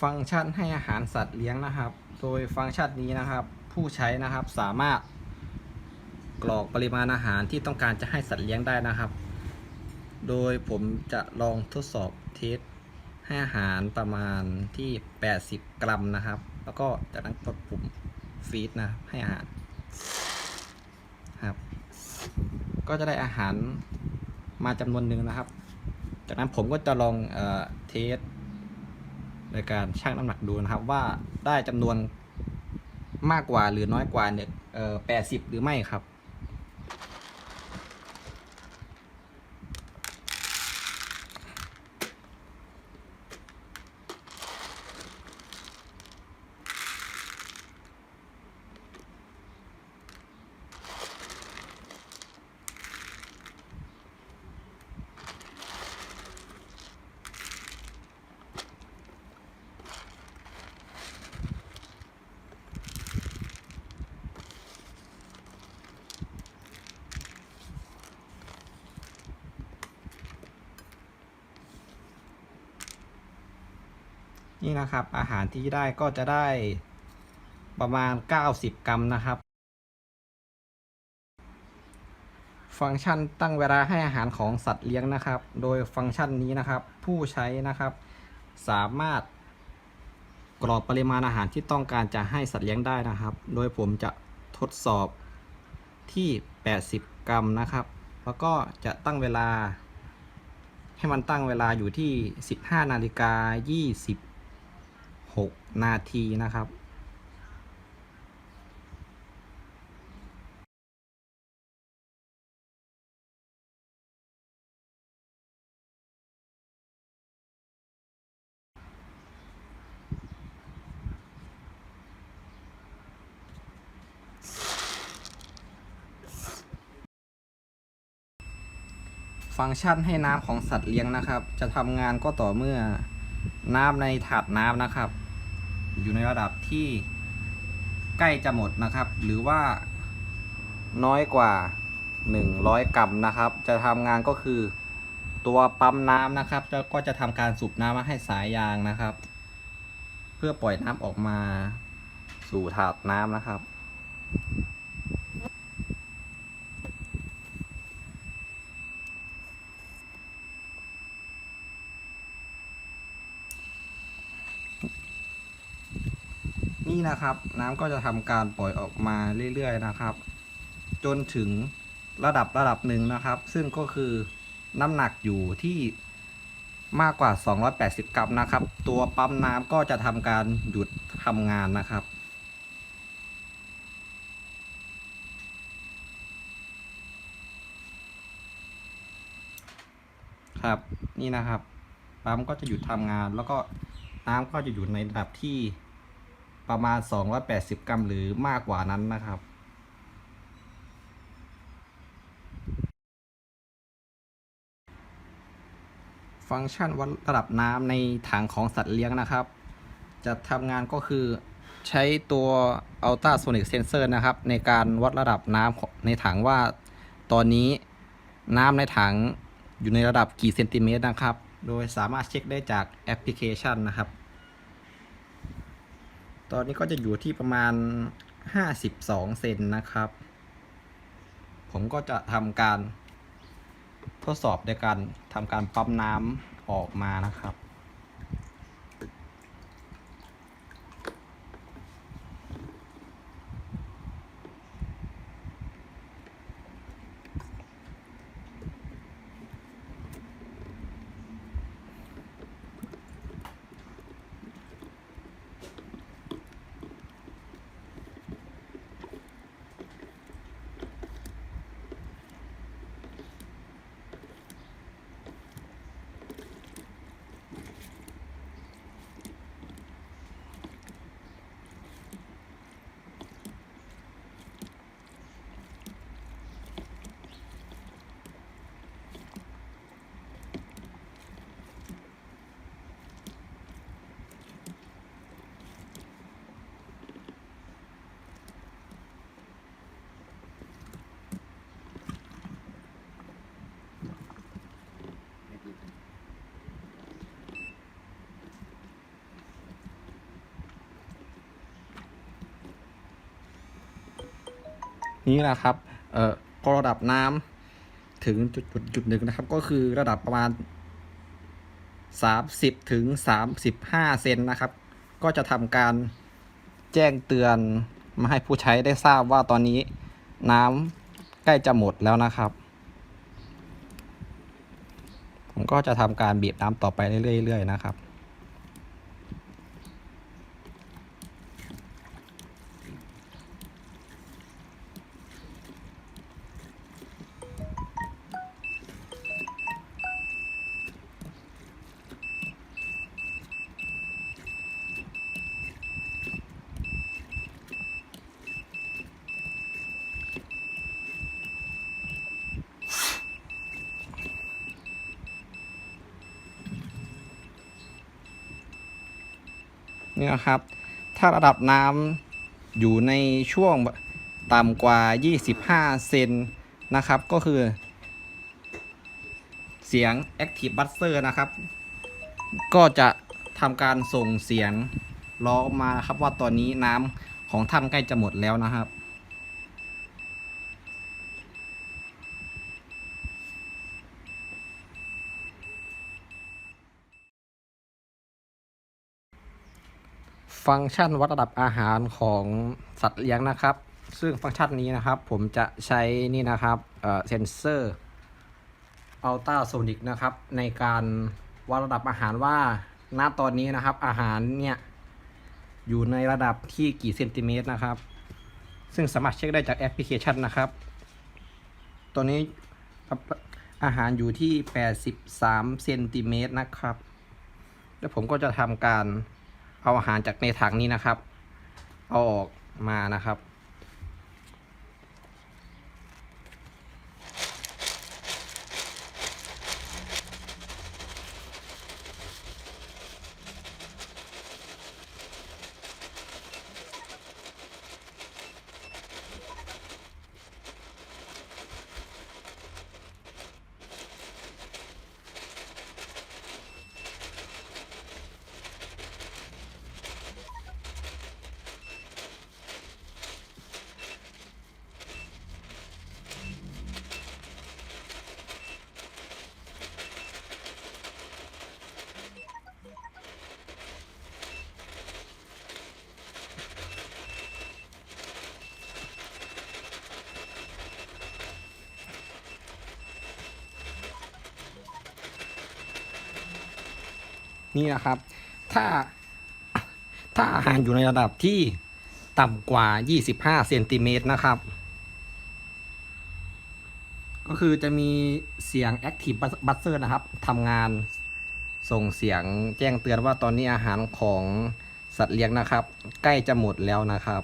ฟังก์ชันให้อาหารสัตว์เลี้ยงนะครับ โดยฟังก์ชันนี้นะครับ ผู้ใช้นะครับสามารถกรอกปริมาณอาหารที่ต้องการจะให้สัตว์เลี้ยงได้นะครับ โดยผมจะลองทดสอบเทสให้อาหารประมาณที่ 80 กรัมนะครับ แล้วก็จากนั้นกดปุ่มฟีดนะให้อาหารครับ ก็จะได้อาหารมาจำนวนหนึ่งนะครับ จากนั้นผมก็จะลองเออเทส ในการชั่งน้ำหนักดูนะครับว่าได้จำนวนมากกว่าหรือน้อยกว่าเนี่ยแปดสิบหรือไม่ครับ นี่นะครับ อาหารที่ได้ก็จะได้ประมาณ 90 กรัมนะครับ ฟังก์ชันตั้งเวลาให้อาหารของสัตว์เลี้ยงนะครับ โดยฟังก์ชันนี้นะครับ ผู้ใช้นะครับ สามารถกรอกปริมาณอาหารที่ต้องการจะให้สัตว์เลี้ยงได้นะครับ โดยผมจะทดสอบที่ 80 กรัมนะครับ แล้วก็จะตั้งเวลา ให้มันตั้งเวลาอยู่ที่ 15 นาฬิกา26 นาทีนะครับฟังก์ชันให้น้ำของสัตว์เลี้ยงนะครับ จะทำงานก็ต่อเมื่อน้ำในถาดน้ำนะครับ อยู่ในระดับที่ใกล้จะหมดนะครับ หรือว่าน้อยกว่า 100 กรัมนะครับ จะทำงานก็คือตัวปั๊มน้ำนะครับแล้วก็จะทำการสูบน้ำมาให้สายยางนะครับ เพื่อปล่อยน้ำออกมาสู่ถาดน้ำนะครับ นี่นะครับ น้ำก็จะทำการปล่อยออกมาเรื่อยๆนะครับ จนถึงระดับระดับหนึ่งนะครับ ซึ่งก็คือน้ำหนักอยู่ที่มากกว่า 280 กรัมนะครับ ตัวปั๊มน้ำก็จะทำการหยุดทำงานนะครับ ครับนี่นะครับ ปั๊มก็จะหยุดทำงาน แล้วก็น้ำก็จะอยู่ในระดับที่ ประมาณ 280 กรัมหรือมากกว่านั้นนะครับ ฟังก์ชันวัดระดับน้ำในถังของสัตว์เลี้ยงนะครับ จะทำงานก็คือใช้ตัว ultrasonic sensor นะครับ ในการวัดระดับน้ำในถังว่า ตอนนี้น้ำในถังอยู่ในระดับกี่เซนติเมตรนะครับ โดยสามารถเช็คได้จากแอปพลิเคชันนะครับ ตอนนี้ก็จะอยู่ที่ประมาณ 52 เซนนะครับ ผมก็จะทำการทดสอบในการทำการปั๊มน้ำออกมานะครับ นี้นะครับเอ่อพอระดับน้ำถึงจุดจุดจุดหนึ่งนะครับ ก็คือระดับประมาณ 30ถึง35 เซนนะครับ ก็จะทำการแจ้งเตือนมาให้ผู้ใช้ได้ทราบว่าตอนนี้น้ำใกล้จะหมดแล้วนะครับ ผมก็จะทำการบีบน้ำต่อไปเรื่อยๆนะครับ นี่นะครับ ถ้าระดับน้ำอยู่ในช่วงต่ำกว่า 25 เซนนะครับ ก็คือ เสียง Active Buzzer นะครับ ก็จะทำการส่งเสียงร้องมาครับว่าตอนนี้น้ำของถ้ำใกล้จะหมดแล้วนะครับ ฟังก์ชันวัดระดับอาหารของสัตว์เลี้ยงนะครับ ซึ่งฟังก์ชันนี้นะครับ ผมจะใช้นี่นะครับเซนเซอร์อัลตราโซนิกนะครับ ในการวัดระดับอาหารว่าณตอนนี้นะครับ อาหารเนี่ยอยู่ในระดับที่กี่เซนติเมตรนะครับ ซึ่งสามารถเช็คได้จากแอปพลิเคชันนะครับตัวนี้อาหารอยู่ที่ 83เซนติเมตรนะครับ แล้วผมก็จะทำการ เอาอาหารจากในถังนี้นะครับ เอาออกมานะครับ นี่นะครับ ถ้าถ้าอาหารอยู่ในระดับที่ต่ำกว่า 25เซนติเมตรนะครับ ก็คือจะมีเสียง Active Buzzer นะครับทำงานส่งเสียงแจ้งเตือนว่าตอนนี้อาหารของสัตว์เลี้ยงนะครับ ใกล้จะหมดแล้วนะครับ